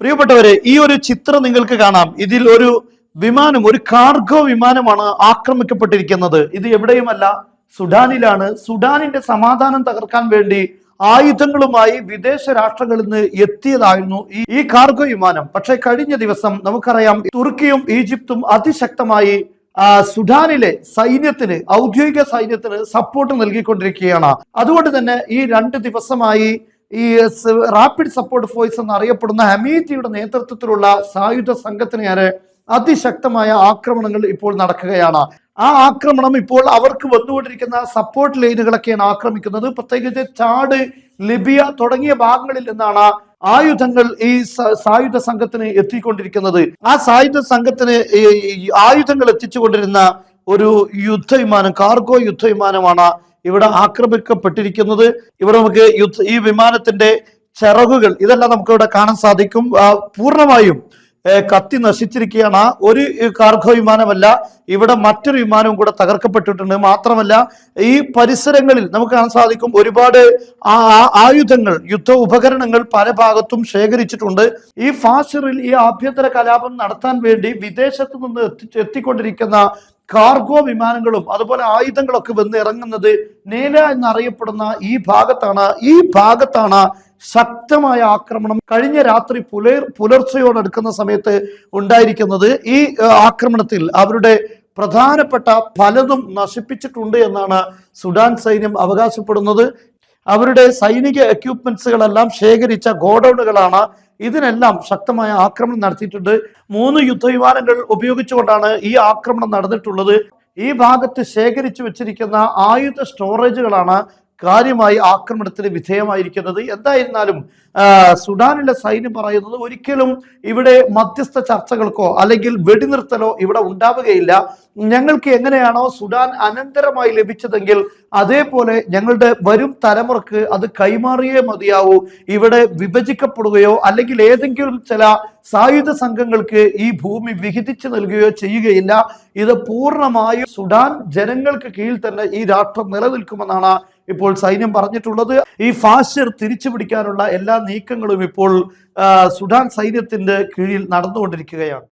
പ്രിയപ്പെട്ടവരെ ഈ ഒരു ചിത്രം നിങ്ങൾക്ക് കാണാം. ഇതിൽ ഒരു വിമാനം ഒരു കാർഗോ വിമാനമാണ് ആക്രമിക്കപ്പെട്ടിരിക്കുന്നത്. ഇത് എവിടെയുമല്ല സുഡാനിലാണ്. സുഡാനിന്റെ സമാധാനം തകർക്കാൻ വേണ്ടി ആയുധങ്ങളുമായി വിദേശ രാഷ്ട്രങ്ങളിൽ നിന്ന് എത്തിയതായിരുന്നു ഈ കാർഗോ വിമാനം. പക്ഷേ കഴിഞ്ഞ ദിവസം നമുക്കറിയാം തുർക്കിയും ഈജിപ്തും അതിശക്തമായി സുഡാനിലെ സൈന്യത്തിന് ഔദ്യോഗിക സൈന്യത്തിന് സപ്പോർട്ട് നൽകിക്കൊണ്ടിരിക്കുകയാണ്. അതുകൊണ്ട് തന്നെ ഈ രണ്ട് ദിവസമായി ഈ റാപ്പിഡ് സപ്പോർട്ട് ഫോഴ്സ് എന്നറിയപ്പെടുന്ന ഹമീറ്റിയുടെ നേതൃത്വത്തിലുള്ള സായുധ സംഘത്തിന് നേരെ അതിശക്തമായ ആക്രമണങ്ങൾ ഇപ്പോൾ നടക്കുകയാണ്. ആ ആക്രമണം ഇപ്പോൾ അവർക്ക് വന്നുകൊണ്ടിരിക്കുന്ന സപ്പോർട്ട് ലൈനുകളൊക്കെയാണ് ആക്രമിക്കുന്നത്. പ്രത്യേകിച്ച് ചാട് ലിബിയ തുടങ്ങിയ ഭാഗങ്ങളിൽ നിന്നാണ് ആയുധങ്ങൾ ഈ സായുധ സംഘത്തിന് എത്തിക്കൊണ്ടിരിക്കുന്നത്. ആ സായുധ സംഘത്തിന് ആയുധങ്ങൾ എത്തിച്ചുകൊണ്ടിരുന്ന ഒരു യുദ്ധവിമാനം കാർഗോ യുദ്ധവിമാനമാണ് ഇവിടെ ആക്രമിക്കപ്പെട്ടിരിക്കുന്നത്. ഇവിടെ നമുക്ക് യുദ്ധ ഈ വിമാനത്തിന്റെ ചിറകുകൾ ഇതെല്ലാം നമുക്ക് ഇവിടെ കാണാൻ സാധിക്കും. പൂർണമായും കത്തി നശിച്ചിരിക്കുകയാണ്. ഒരു കാർഗോ വിമാനമല്ല ഇവിടെ മറ്റൊരു വിമാനവും കൂടെ തകർക്കപ്പെട്ടിട്ടുണ്ട്. മാത്രമല്ല ഈ പരിസരങ്ങളിൽ നമുക്ക് കാണാൻ സാധിക്കും ഒരുപാട് ആയുധങ്ങൾ യുദ്ധ ഉപകരണങ്ങൾ പല ഭാഗത്തും ശേഖരിച്ചിട്ടുണ്ട്. ഈ ഫാഷറിൽ ഈ ആഭ്യന്തര കലാപം നടത്താൻ വേണ്ടി വിദേശത്ത് നിന്ന് എത്തി എത്തിക്കൊണ്ടിരിക്കുന്ന കാർഗോ വിമാനങ്ങളും അതുപോലെ ആയുധങ്ങളൊക്കെ വന്ന് ഇറങ്ങുന്നത് നേല എന്നറിയപ്പെടുന്ന ഈ ഭാഗത്താണ്. ഈ ഭാഗത്താണ് ശക്തമായ ആക്രമണം കഴിഞ്ഞ രാത്രി പുലർ പുലർച്ചയോടടുക്കുന്ന സമയത്ത് ഉണ്ടായിരിക്കുന്നത്. ഈ ആക്രമണത്തിൽ അവരുടെ പ്രധാനപ്പെട്ട പലതും നശിപ്പിച്ചിട്ടുണ്ട് എന്നാണ് സുഡാൻ സൈന്യം അവകാശപ്പെടുന്നത്. അവരുടെ സൈനിക എക്യുപ്മെന്റ്സുകളെല്ലാം ശേഖരിച്ച ഗോഡൌണുകളാണ് ഇതിനെല്ലാം ശക്തമായ ആക്രമണം നടത്തിയിട്ടുണ്ട്. മൂന്ന് യുദ്ധവിമാനങ്ങൾ ഉപയോഗിച്ചുകൊണ്ടാണ് ഈ ആക്രമണം നടന്നിട്ടുള്ളത്. ഈ ഭാഗത്ത് ശേഖരിച്ചു വെച്ചിരിക്കുന്ന ആയുധ സ്റ്റോറേജുകളാണ് കാര്യമായി ആക്രമണത്തിന് വിധേയമായിരിക്കുന്നത്. എന്തായിരുന്നാലും സുഡാനിലെ സൈന്യം പറയുന്നത് ഒരിക്കലും ഇവിടെ മധ്യസ്ഥ ചർച്ചകൾക്കോ അല്ലെങ്കിൽ വെടിനിർത്തലോ ഇവിടെ ഉണ്ടാവുകയില്ല. ഞങ്ങൾക്ക് എങ്ങനെയാണോ സുഡാൻ അനന്തരമായി ലഭിച്ചതെങ്കിൽ അതേപോലെ ഞങ്ങളുടെ വരും തലമുറയ്ക്ക് അത് കൈമാറിയേ മതിയാവൂ. ഇവിടെ വിഭജിക്കപ്പെടുകയോ അല്ലെങ്കിൽ ഏതെങ്കിലും ചില സായുധ സംഘങ്ങൾക്ക് ഈ ഭൂമി വിഹിതിച്ചു നൽകുകയോ ചെയ്യുകയില്ല. ഇത് പൂർണമായും സുഡാൻ ജനങ്ങൾക്ക് കീഴിൽ തന്നെ ഈ രാഷ്ട്രം നിലനിൽക്കുമെന്നാണ് ഇപ്പോൾ സൈന്യം പറഞ്ഞിട്ടുള്ളത് ഈ ഫാഷർ തിരിച്ചു പിടിക്കാനുള്ള എല്ലാ നീക്കങ്ങളും ഇപ്പോൾ സുഡാൻ സൈന്യത്തിന്റെ കീഴിൽ നടന്നുകൊണ്ടിരിക്കുകയാണ്.